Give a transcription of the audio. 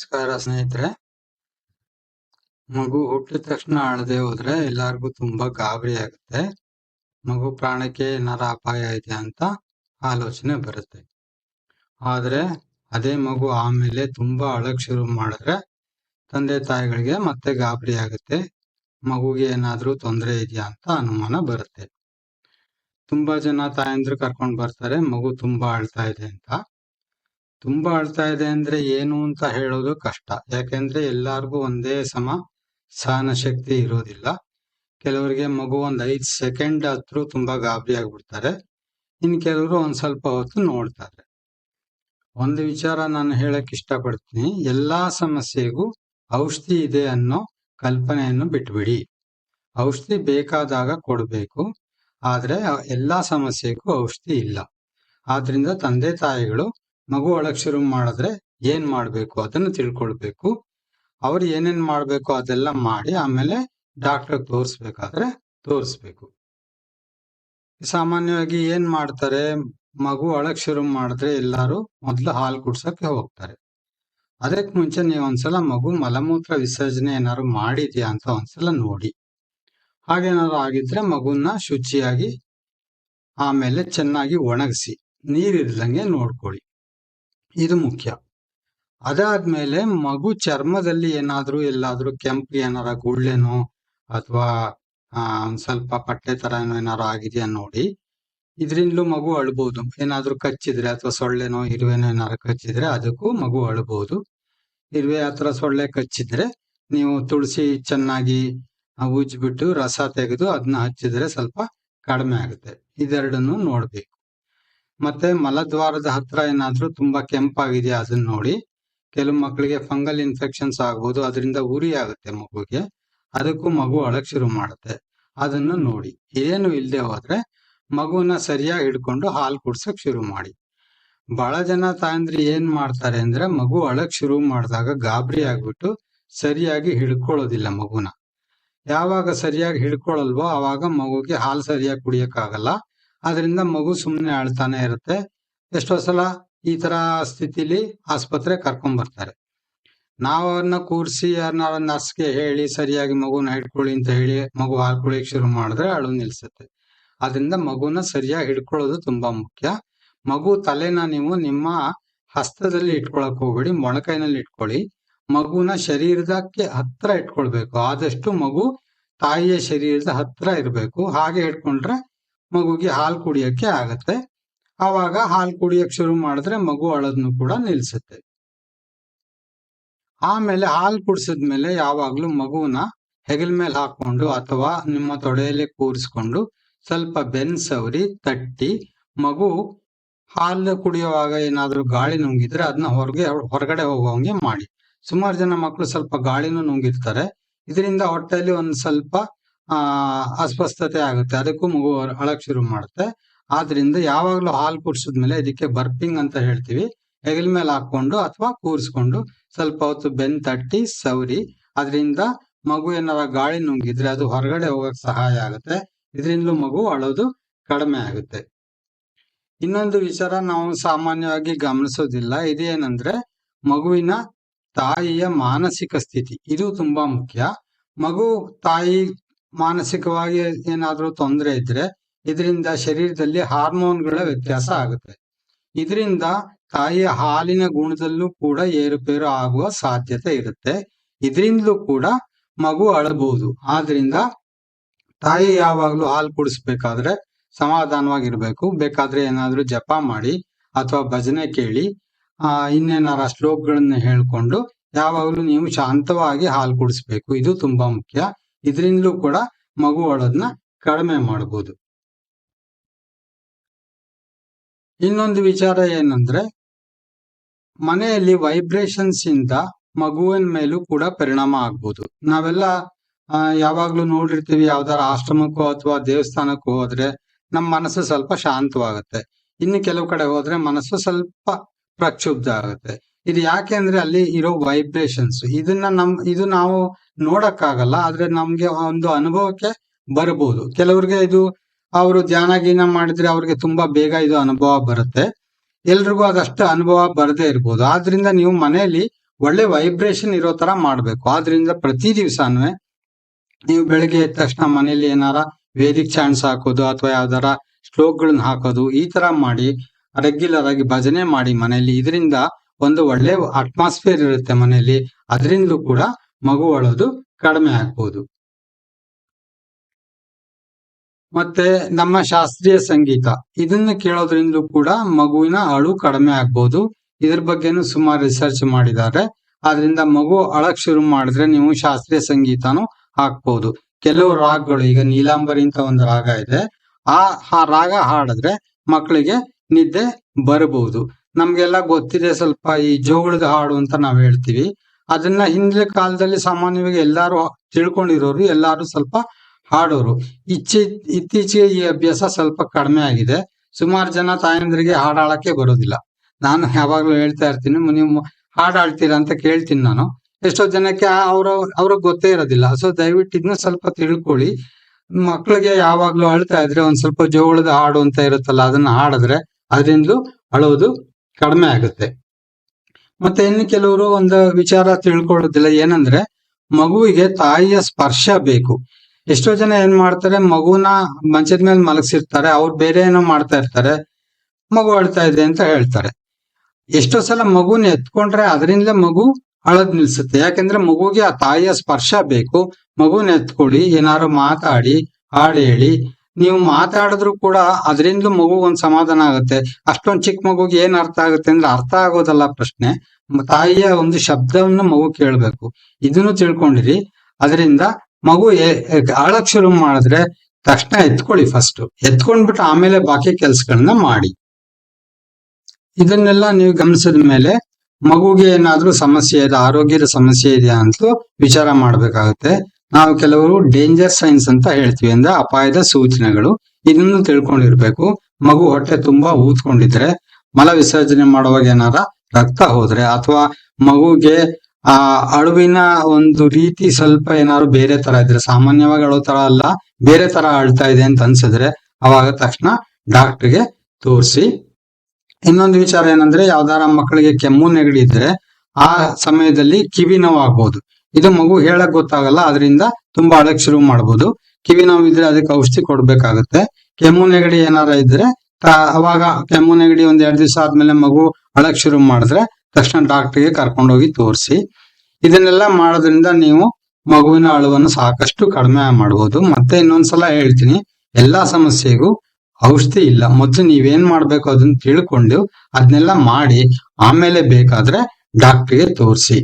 ನಮಸ್ಕಾರ ಸ್ನೇಹಿತರೆ. ಮಗು ಹುಟ್ಟಿದ ತಕ್ಷಣ ಅಳದೆ ಹೋದ್ರೆ ಎಲ್ಲಾರ್ಗೂ ತುಂಬಾ ಗಾಬರಿ ಆಗುತ್ತೆ. ಮಗು ಪ್ರಾಣಕ್ಕೆ ಏನಾರ ಅಪಾಯ ಇದೆ ಅಂತ ಆಲೋಚನೆ ಬರುತ್ತೆ. ಆದ್ರೆ ಅದೇ ಮಗು ಆಮೇಲೆ ತುಂಬಾ ಅಳಕ್ ಶುರು ಮಾಡಿದ್ರೆ ತಂದೆ ತಾಯಿಗಳಿಗೆ ಮತ್ತೆ ಗಾಬರಿ ಆಗುತ್ತೆ. ಮಗುಗೆ ಏನಾದ್ರೂ ತೊಂದರೆ ಇದೆಯಾ ಅಂತ ಅನುಮಾನ ಬರುತ್ತೆ. ತುಂಬಾ ಜನ ತಾಯಂದ್ರು ಕರ್ಕೊಂಡು ಬರ್ತಾರೆ, ಮಗು ತುಂಬಾ ಅಳ್ತಾ ಇದೆ ಅಂತ. ತುಂಬಾ ಅಳ್ತಾ ಇದೆ ಅಂದ್ರೆ ಏನು ಅಂತ ಹೇಳೋದು ಕಷ್ಟ. ಯಾಕೆಂದ್ರೆ ಎಲ್ಲಾರ್ಗೂ ಒಂದೇ ಸಮ ಸಹನ ಶಕ್ತಿ ಇರೋದಿಲ್ಲ. ಕೆಲವರಿಗೆ ಮಗು ಒಂದ್ ಐದು ಸೆಕೆಂಡ್ ಹತ್ರ ತುಂಬಾ ಗಾಬರಿ ಆಗ್ಬಿಡ್ತಾರೆ. ಇನ್ ಕೆಲವರು ಒಂದ್ ಸ್ವಲ್ಪ ಹೊತ್ತು ನೋಡ್ತಾರೆ. ಒಂದು ವಿಚಾರ ನಾನು ಹೇಳಕ್ ಇಷ್ಟಪಡ್ತೀನಿ. ಎಲ್ಲಾ ಸಮಸ್ಯೆಗೂ ಔಷಧಿ ಇದೆ ಅನ್ನೋ ಕಲ್ಪನೆಯನ್ನು ಬಿಟ್ಬಿಡಿ. ಔಷಧಿ ಬೇಕಾದಾಗ ಕೊಡ್ಬೇಕು. ಆದ್ರೆ ಎಲ್ಲಾ ಸಮಸ್ಯೆಗೂ ಔಷಧಿ ಇಲ್ಲ. ಆದ್ರಿಂದ ತಂದೆ ತಾಯಿಗಳು ಮಗು ಒಳಗ್ ಶುರು ಮಾಡಿದ್ರೆ ಏನ್ ಮಾಡ್ಬೇಕು ಅದನ್ನ ತಿಳ್ಕೊಳ್ಬೇಕು. ಅವ್ರು ಏನೇನ್ ಮಾಡ್ಬೇಕು ಅದೆಲ್ಲ ಮಾಡಿ ಆಮೇಲೆ ಡಾಕ್ಟರ್ ತೋರಿಸ್ಬೇಕಾದ್ರೆ ತೋರಿಸ್ಬೇಕು. ಸಾಮಾನ್ಯವಾಗಿ ಏನ್ ಮಾಡ್ತಾರೆ, ಮಗು ಒಳಗ್ ಶುರು ಮಾಡಿದ್ರೆ ಎಲ್ಲಾರು ಮೊದ್ಲು ಹಾಲು ಕುಡ್ಸಕ್ಕೆ ಹೋಗ್ತಾರೆ. ಅದಕ್ಕೆ ಮುಂಚೆ ನೀವು ಒಂದ್ಸಲ ಮಗು ಮಲಮೂತ್ರ ವಿಸರ್ಜನೆ ಏನಾದ್ರು ಮಾಡಿದ್ಯಾ ಅಂತ ಒಂದ್ಸಲ ನೋಡಿ. ಹಾಗೇನಾದ್ರು ಆಗಿದ್ರೆ ಮಗುನ ಶುಚಿಯಾಗಿ ಆಮೇಲೆ ಚೆನ್ನಾಗಿ ಒಣಗಿಸಿ, ನೀರಿಲ್ದಂಗೆ ನೋಡ್ಕೊಳ್ಳಿ. ಇದು ಮುಖ್ಯ. ಅದಾದ್ಮೇಲೆ ಮಗು ಚರ್ಮದಲ್ಲಿ ಏನಾದರೂ ಎಲ್ಲಾದ್ರೂ ಕೆಂಪು ಏನಾರ ಗುಳ್ಳೆನೋ ಅಥವಾ ಒಂದ್ ಸ್ವಲ್ಪ ಪಟ್ಟೆ ಏನೋ ಏನಾರು ಆಗಿದೆಯಾ ನೋಡಿ. ಇದ್ರಿಂದಲೂ ಮಗು ಅಳ್ಬೋದು. ಏನಾದರೂ ಕಚ್ಚಿದ್ರೆ ಅಥವಾ ಸೊಳ್ಳೆನೋ, ಇರುವೆನೋ ಏನಾರು ಕಚ್ಚಿದ್ರೆ ಅದಕ್ಕೂ ಮಗು ಅಳ್ಬೋದು. ಇರುವೆ ಅಥವಾ ಸೊಳ್ಳೆ ಕಚ್ಚಿದ್ರೆ ನೀವು ತುಳಸಿ ಚೆನ್ನಾಗಿ ಉಜ್ಬಿಟ್ಟು ರಸ ತೆಗೆದು ಅದನ್ನ ಹಚ್ಚಿದ್ರೆ ಸ್ವಲ್ಪ ಕಡಿಮೆ ಆಗುತ್ತೆ. ಇದೆರಡನ್ನು ನೋಡ್ಬೇಕು. ಮತ್ತೆ ಮಲದ್ವಾರದ ಹತ್ರ ಏನಾದ್ರೂ ತುಂಬಾ ಕೆಂಪಾಗಿದೆ ಅದನ್ನ ನೋಡಿ. ಕೆಲವು ಮಕ್ಕಳಿಗೆ ಫಂಗಲ್ ಇನ್ಫೆಕ್ಷನ್ಸ್ ಆಗ್ಬೋದು, ಅದರಿಂದ ಉರಿ ಆಗುತ್ತೆ ಮಗುಗೆ ಅದಕ್ಕೂ ಮಗು ಅಳಕ್ ಶುರು ಮಾಡುತ್ತೆ. ಅದನ್ನು ನೋಡಿ. ಏನು ಇಲ್ಲದೆ ಹೋದ್ರೆ ಮಗುನ ಸರಿಯಾಗಿ ಹಿಡ್ಕೊಂಡು ಹಾಲು ಕುಡ್ಸಕ್ ಶುರು ಮಾಡಿ. ಬಹಳ ಜನ ತಾಯಂದ್ರಿ ಏನ್ ಮಾಡ್ತಾರೆ ಅಂದ್ರೆ ಮಗು ಅಳಕ್ ಶುರು ಮಾಡಿದಾಗ ಗಾಬರಿ ಆಗ್ಬಿಟ್ಟು ಸರಿಯಾಗಿ ಹಿಡ್ಕೊಳ್ಳೋದಿಲ್ಲ ಮಗುನ. ಯಾವಾಗ ಸರಿಯಾಗಿ ಹಿಡ್ಕೊಳಲ್ವೋ ಆವಾಗ ಮಗುಗೆ ಹಾಲು ಸರಿಯಾಗಿ ಕುಡಿಯಕ್ಕಾಗಲ್ಲ. ಅದರಿಂದ ಮಗು ಸುಮ್ಮನೆ ಅಳ್ತಾನೆ ಇರುತ್ತೆ. ಎಷ್ಟೋ ಸಲ ಈ ತರ ಸ್ಥಿತಿಲಿ ಆಸ್ಪತ್ರೆ ಕರ್ಕೊಂಡ್ ಬರ್ತಾರೆ. ನಾವು ಅವ್ರನ್ನ ಕೂರಿಸಿ ಯಾರನ್ನ ನರ್ಸ್ಗೆ ಹೇಳಿ, ಸರಿಯಾಗಿ ಮಗುನ ಹಿಡ್ಕೊಳ್ಳಿ ಅಂತ ಹೇಳಿ ಮಗು ಹಾಲು ಶುರು ಮಾಡಿದ್ರೆ ಅಳು ನಿಲ್ಸುತ್ತೆ. ಅದರಿಂದ ಮಗುನ ಸರಿಯಾಗಿ ಹಿಡ್ಕೊಳ್ಳೋದು ತುಂಬಾ ಮುಖ್ಯ. ಮಗು ತಲೆನ ನೀವು ನಿಮ್ಮ ಹಸ್ತದಲ್ಲಿ ಇಟ್ಕೊಳಕ್ ಹೋಗ್ಬೇಡಿ, ಮೊಣಕೈನಲ್ಲಿ ಇಟ್ಕೊಳ್ಳಿ. ಮಗುನ ಶರೀರದಕ್ಕೆ ಹತ್ರ ಇಟ್ಕೊಳ್ಬೇಕು. ಆದಷ್ಟು ಮಗು ತಾಯಿಯ ಶರೀರದ ಹತ್ರ ಇರಬೇಕು. ಹಾಗೆ ಇಟ್ಕೊಂಡ್ರೆ ಮಗುಗೆ ಹಾಲು ಕುಡಿಯೋಕ್ಕೆ ಆಗತ್ತೆ. ಆವಾಗ ಹಾಲು ಕುಡಿಯೋಕ್ಕೆ ಶುರು ಮಾಡಿದ್ರೆ ಮಗು ಅಳೋದನ್ನು ಕೂಡ ನಿಲ್ಲಿಸುತ್ತೆ ಆಮೇಲೆ ಹಾಲು ಕುಡಿಸಿದ್ಮೇಲೆ ಯಾವಾಗಲೂ ಮಗುನ ಹೆಗಲ ಮೇಲೆ ಹಾಕೊಂಡು ಅಥವಾ ನಿಮ್ಮ ತೊಡೆಯಲ್ಲಿ ಕೂರಿಸ್ಕೊಂಡು ಸ್ವಲ್ಪ ಬೆನ್ ಸವರಿ, ತಟ್ಟಿ, ಮಗು ಹಾಲು ಕುಡಿಯುವಾಗ ಏನಾದರೂ ಗಾಳಿ ನುಂಗಿದ್ರೆ ಅದನ್ನ ಹೊರಗೆ ಹೊರಗಡೆ ಹೋಗೋಂಗೆ ಮಾಡಿ. ಸುಮಾರು ಜನ ಮಕ್ಕಳು ಸ್ವಲ್ಪ ಗಾಳಿನೂ ನುಂಗಿರ್ತಾರೆ. ಇದರಿಂದ ಹೊಟ್ಟೆಯಲ್ಲಿ ಒಂದ್ ಸ್ವಲ್ಪ ಅಸ್ವಸ್ಥತೆ ಆಗುತ್ತೆ. ಅದಕ್ಕೂ ಮಗು ಅಳಕ್ ಶುರು ಮಾಡುತ್ತೆ. ಆದ್ರಿಂದ ಯಾವಾಗ್ಲೂ ಹಾಲು ಕುಡ್ಸಿದ್ಮೇಲೆ ಇದಕ್ಕೆ ಬರ್ಪಿಂಗ್ ಅಂತ ಹೇಳ್ತೀವಿ. ಹೆಗಲ ಮೇಲೆ ಹಾಕೊಂಡು ಅಥವಾ ಕೂರಿಸ್ಕೊಂಡು ಸ್ವಲ್ಪ ಹೊತ್ತು ಬೆನ್ ತಟ್ಟಿ ಸವರಿ. ಅದರಿಂದ ಮಗು ಏನಾರ ಗಾಳಿ ನುಂಗಿದ್ರೆ ಅದು ಹೊರಗಡೆ ಹೋಗಕ್ ಸಹಾಯ ಆಗುತ್ತೆ. ಇದರಿಂದಲೂ ಮಗು ಅಳೋದು ಕಡಿಮೆ ಆಗುತ್ತೆ. ಇನ್ನೊಂದು ವಿಚಾರ ನಾವು ಸಾಮಾನ್ಯವಾಗಿ ಗಮನಿಸೋದಿಲ್ಲ. ಇದೇನಂದ್ರೆ ಮಗುವಿನ ತಾಯಿಯ ಮಾನಸಿಕ ಸ್ಥಿತಿ. ಇದು ತುಂಬಾ ಮುಖ್ಯ. ಮಗು ತಾಯಿ ಮಾನಸಿಕವಾಗಿ ಏನಾದರೂ ತೊಂದರೆ ಇದ್ರೆ ಇದರಿಂದ ಶರೀರದಲ್ಲಿ ಹಾರ್ಮೋನ್ಗಳ ವ್ಯತ್ಯಾಸ ಆಗುತ್ತೆ. ಇದರಿಂದ ತಾಯಿಯ ಹಾಲಿನ ಗುಣದಲ್ಲೂ ಕೂಡ ಏರುಪೇರು ಆಗುವ ಸಾಧ್ಯತೆ ಇರುತ್ತೆ. ಇದರಿಂದಲೂ ಕೂಡ ಮಗು ಅಳಬಹುದು. ಆದ್ರಿಂದ ತಾಯಿ ಯಾವಾಗ್ಲೂ ಹಾಲು ಕುಡಿಸ್ಬೇಕಾದ್ರೆ ಸಮಾಧಾನವಾಗಿರ್ಬೇಕು. ಬೇಕಾದ್ರೆ ಏನಾದ್ರೂ ಜಪ ಮಾಡಿ ಅಥವಾ ಭಜನೆ ಕೇಳಿ, ಆ, ಇನ್ನೇನಾರ ಶ್ಲೋಕಗಳನ್ನ ಹೇಳ್ಕೊಂಡು ಯಾವಾಗ್ಲೂ ನೀವು ಶಾಂತವಾಗಿ ಹಾಲು ಕುಡಿಸ್ಬೇಕು. ಇದು ತುಂಬಾ ಮುಖ್ಯ. ಇದರಿಂದಲೂ ಕೂಡ ಮಗು ಅಳೋದನ್ನ ಕಡಿಮೆ ಮಾಡಬಹುದು ಇನ್ನೊಂದು ವಿಚಾರ ಏನಂದ್ರೆ, ಮನೆಯಲ್ಲಿ ವೈಬ್ರೇಷನ್ಸ್ ಇಂದ ಮಗುವಿನ ಮೇಲೂ ಕೂಡ ಪರಿಣಾಮ ಆಗ್ಬೋದು. ನಾವೆಲ್ಲ ಯಾವಾಗ್ಲೂ ನೋಡಿರ್ತೀವಿ, ಯಾವ್ದಾರ ಆಶ್ರಮಕ್ಕೂ ಅಥವಾ ದೇವಸ್ಥಾನಕ್ಕೂ ಹೋದ್ರೆ ನಮ್ಮ ಮನಸ್ಸು ಸ್ವಲ್ಪ ಶಾಂತವಾಗುತ್ತೆ. ಇನ್ನು ಕೆಲವು ಕಡೆ ಹೋದ್ರೆ ಮನಸ್ಸು ಸ್ವಲ್ಪ ಪ್ರಕ್ಷುಬ್ಧ ಆಗುತ್ತೆ. ಇದು ಯಾಕೆ ಅಂದ್ರೆ ಅಲ್ಲಿ ಇರೋ ವೈಬ್ರೇಷನ್ಸ್ ಇದನ್ನ ನಮ್, ಇದು ನಾವು ನೋಡಕ್ಕಾಗಲ್ಲ, ಆದ್ರೆ ನಮ್ಗೆ ಒಂದು ಅನುಭವಕ್ಕೆ ಬರಬಹುದು ಕೆಲವ್ರಿಗೆ ಇದು, ಅವರು ಧ್ಯಾನ ಗೀನ ಮಾಡಿದ್ರೆ ಅವ್ರಿಗೆ ತುಂಬಾ ಬೇಗ ಇದು ಅನುಭವ ಬರುತ್ತೆ. ಎಲ್ರಿಗೂ ಅದಷ್ಟು ಅನುಭವ ಬರದೇ ಇರ್ಬೋದು. ಆದ್ರಿಂದ ನೀವು ಮನೆಯಲ್ಲಿ ಒಳ್ಳೆ ವೈಬ್ರೇಷನ್ ಇರೋ ತರ ಮಾಡ್ಬೇಕು. ಆದ್ರಿಂದ ಪ್ರತಿ ದಿವಸನೂ ನೀವು ಬೆಳಿಗ್ಗೆ ಎದ್ದ ತಕ್ಷಣ ಮನೇಲಿ ಏನಾರ ವೇದಿಕ್ ಚಾನ್ಸ್ ಹಾಕೋದು ಅಥವಾ ಯಾವ್ದಾರ ಶ್ಲೋಕಗಳನ್ನ ಹಾಕೋದು, ಈ ತರ ಮಾಡಿ ರೆಗ್ಯುಲರ್ ಆಗಿ ಭಜನೆ ಮಾಡಿ ಮನೆಯಲ್ಲಿ. ಇದರಿಂದ ಒಂದು ಒಳ್ಳೆ ಅಟ್ಮಾಸ್ಫಿಯರ್ ಇರುತ್ತೆ ಮನೆಯಲ್ಲಿ, ಅದರಿಂದಲೂ ಕೂಡ ಮಗು ಅಳೋದು ಕಡಿಮೆ ಆಗ್ಬೋದು. ಮತ್ತೆ ನಮ್ಮ ಶಾಸ್ತ್ರೀಯ ಸಂಗೀತ, ಇದನ್ನ ಕೇಳೋದ್ರಿಂದಲೂ ಕೂಡ ಮಗುವಿನ ಅಳು ಕಡಿಮೆ ಆಗ್ಬೋದು. ಇದ್ರ ಬಗ್ಗೆನು ಸುಮಾರು ರಿಸರ್ಚ್ ಮಾಡಿದ್ದಾರೆ. ಆದ್ರಿಂದ ಮಗು ಅಳಕ್ ಶುರು ಮಾಡಿದ್ರೆ ನೀವು ಶಾಸ್ತ್ರೀಯ ಸಂಗೀತನು ಹಾಕ್ಬೋದು. ಕೆಲವು ರಾಗಗಳು, ಈಗ ನೀಲಾಂಬರಿ ಅಂತ ಒಂದು ರಾಗ ಇದೆ ಆ ರಾಗ ಹಾಡಿದ್ರೆ ಮಕ್ಕಳಿಗೆ ನಿದ್ದೆ ಬರಬಹುದು. ನಮ್ಗೆಲ್ಲ ಗೊತ್ತಿದೆ ಸ್ವಲ್ಪ ಈ ಜೋಗಳದ ಹಾಡು ಅಂತ ನಾವ್ ಹೇಳ್ತೀವಿ. ಅದನ್ನ ಹಿಂದಿನ ಕಾಲದಲ್ಲಿ ಸಾಮಾನ್ಯವಾಗಿ ಎಲ್ಲಾರು ತಿಳ್ಕೊಂಡಿರೋರು, ಎಲ್ಲಾರು ಸ್ವಲ್ಪ ಹಾಡೋರು. ಇಚ್ಚೆ, ಇತ್ತೀಚೆಗೆ ಈ ಅಭ್ಯಾಸ ಸ್ವಲ್ಪ ಕಡಿಮೆ ಆಗಿದೆ. ಸುಮಾರು ಜನ ತಾಯಂದ್ರಿಗೆ ಹಾಡಾಳಕ್ಕೆ ಬರೋದಿಲ್ಲ. ನಾನು ಯಾವಾಗ್ಲೂ ಹೇಳ್ತಾ ಇರ್ತೀನಿ, ನೀವು ಹಾಡ್ ಹಾಡ್ತೀರಾ ಅಂತ ಕೇಳ್ತೀನಿ ನಾನು. ಎಷ್ಟೋ ಜನಕ್ಕೆ ಅವ್ರ, ಅವ್ರಿಗೆ ಗೊತ್ತೇ ಇರೋದಿಲ್ಲ. ಸೊ, ದಯವಿಟ್ಟು ಇದನ್ನ ಸ್ವಲ್ಪ ತಿಳ್ಕೊಳ್ಳಿ. ಮಕ್ಕಳಿಗೆ ಯಾವಾಗ್ಲೂ ಅಳ್ತಾ ಇದ್ರೆ ಒಂದ್ ಸ್ವಲ್ಪ ಜೋಳದ ಹಾಡು ಅಂತ ಇರುತ್ತಲ್ಲ, ಅದನ್ನ ಹಾಡಿದ್ರೆ ಅದರಿಂದಲೂ ಅಳೋದು ಕಡಿಮೆ ಆಗುತ್ತೆ. ಮತ್ತೆ ಇನ್ನು ಕೆಲವರು ಒಂದು ವಿಚಾರ ತಿಳ್ಕೊಳ್ಳೋದಿಲ್ಲ. ಏನಂದ್ರೆ ಮಗುವಿಗೆ ತಾಯಿಯ ಸ್ಪರ್ಶ ಬೇಕು. ಎಷ್ಟೋ ಜನ ಏನ್ ಮಾಡ್ತಾರೆ, ಮಗುನ ಮಂಚದ ಮೇಲೆ ಮಲಗಿಸಿರ್ತಾರೆ, ಅವ್ರು ಬೇರೆ ಏನೋ ಮಾಡ್ತಾ ಇರ್ತಾರೆ, ಮಗು ಅಳ್ತಾ ಇದೆ ಅಂತ ಹೇಳ್ತಾರೆ. ಎಷ್ಟೋ ಸಲ ಮಗುನ ಎತ್ಕೊಂಡ್ರೆ ಅದರಿಂದ ಮಗು ಅಳದ್ ನಿಲ್ಸುತ್ತೆ. ಯಾಕಂದ್ರೆ ಮಗುಗೆ ಆ ತಾಯಿಯ ಸ್ಪರ್ಶ ಬೇಕು. ಮಗುನ ಎತ್ಕೊಳ್ಳಿ ಏನಾರು ಮಾತಾಡಿ ಹಾಡು ಹೇಳಿ ನೀವು ಮಾತಾಡಿದ್ರು ಕೂಡ ಅದರಿಂದ ಮಗು ಒಂದ್ ಸಮಾಧಾನ ಆಗುತ್ತೆ. ಅಷ್ಟೊಂದ್ ಚಿಕ್ಕ ಮಗುಗೆ ಏನ್ ಅರ್ಥ ಆಗುತ್ತೆ ಅಂದ್ರೆ ಅರ್ಥ ಆಗೋದಲ್ಲ ಪ್ರಶ್ನೆ. ತಾಯಿಯ ಒಂದು ಶಬ್ದವನ್ನು ಮಗು ಕೇಳ್ಬೇಕು. ಇದನ್ನು ತಿಳ್ಕೊಂಡಿರಿ. ಅದರಿಂದ ಮಗು ಎ- ಶುರು ಮಾಡಿದ್ರೆ ತಕ್ಷಣ ಎತ್ಕೊಳ್ಳಿ ಫಸ್ಟ್ ಎತ್ಕೊಂಡ್ಬಿಟ್ಟು ಆಮೇಲೆ ಬಾಕಿ ಕೆಲ್ಸಗಳನ್ನ ಮಾಡಿ. ಇದನ್ನೆಲ್ಲ ನೀವು ಗಮನಿಸಿದ ಮೇಲೆ ಮಗುಗೆ ಏನಾದ್ರೂ ಸಮಸ್ಯೆ ಇದೆ, ಆರೋಗ್ಯದ ಸಮಸ್ಯೆ ಇದೆಯಾ ಅಂತ ವಿಚಾರ ಮಾಡ್ಬೇಕಾಗುತ್ತೆ. ನಾವು ಕೆಲವರು ಡೇಂಜರ್ ಸೈನ್ಸ್ ಅಂತ ಹೇಳ್ತೀವಿ ಅಂದ್ರೆ ಅಪಾಯದ ಸೂಚನೆಗಳು. ಇದನ್ನು ತಿಳ್ಕೊಂಡಿರ್ಬೇಕು. ಮಗು ಹೊಟ್ಟೆ ತುಂಬಾ ಊದ್ಕೊಂಡಿದ್ರೆ, ಮಲ ವಿಸರ್ಜನೆ ಮಾಡುವಾಗ ಏನಾರ ರಕ್ತ ಹೋದ್ರೆ ಅಥವಾ ಮಗುಗೆ, ಆ, ಅಳುವಿನ ಒಂದು ರೀತಿ ಸ್ವಲ್ಪ ಏನಾದ್ರು ಬೇರೆ ತರ ಇದ್ರೆ, ಸಾಮಾನ್ಯವಾಗಿ ಅಳೋ ತರ ಅಲ್ಲ, ಬೇರೆ ತರ ಅಳ್ತಾ ಇದೆ ಅಂತ ಅನ್ಸಿದ್ರೆ, ಅವಾಗ ತಕ್ಷಣ ಡಾಕ್ಟರ್ಗೆ ತೋರಿಸಿ. ಇನ್ನೊಂದು ವಿಚಾರ ಏನಂದ್ರೆ, ಯಾವ್ದಾರ ಮಕ್ಕಳಿಗೆ ಕೆಮ್ಮು ನೆಗಡಿ ಇದ್ರೆ, ಆ ಸಮಯದಲ್ಲಿ ಕಿವಿ ನೋವು ಆಗ್ಬೋದು ಇದು ಮಗು ಹೇಳಕ್ ಗೊತ್ತಾಗಲ್ಲ ಅದರಿಂದ ತುಂಬಾ ಅಳಕ್ ಶುರು ಮಾಡ್ಬೋದು. ಕಿವಿ ನೋವು ಇದ್ರೆ ಅದಕ್ಕೆ ಔಷಧಿ ಕೊಡ್ಬೇಕಾಗುತ್ತೆ. ಕೆಮ್ಮು ನೆಗಡಿ ಏನಾರ ಇದ್ರೆ ಅವಾಗ ಕೆಮ್ಮು ನೆಗಡಿ ಒಂದ್ ಎರಡ್ ದಿವಸ ಆದ್ಮೇಲೆ ಮಗು ಅಳಕ್ ಶುರು ಮಾಡಿದ್ರೆ ತಕ್ಷಣ ಡಾಕ್ಟರ್ಗೆ ಕರ್ಕೊಂಡೋಗಿ ತೋರಿಸಿ. ಇದನ್ನೆಲ್ಲ ಮಾಡೋದ್ರಿಂದ ನೀವು ಮಗುವಿನ ಅಳುವನ್ನು ಸಾಕಷ್ಟು ಕಡಿಮೆ ಮಾಡಬಹುದು ಮತ್ತೆ ಇನ್ನೊಂದ್ಸಲ ಹೇಳ್ತೀನಿ, ಎಲ್ಲಾ ಸಮಸ್ಯೆಗೂ ಔಷಧಿ ಇಲ್ಲ. ಮೊದಲು ನೀವೇನ್ ಮಾಡ್ಬೇಕು ಅದನ್ನ ತಿಳ್ಕೊಂಡು, ಅದನ್ನೆಲ್ಲ ಮಾಡಿ, ಆಮೇಲೆ ಬೇಕಾದ್ರೆ ಡಾಕ್ಟರ್ಗೆ ತೋರಿಸಿ.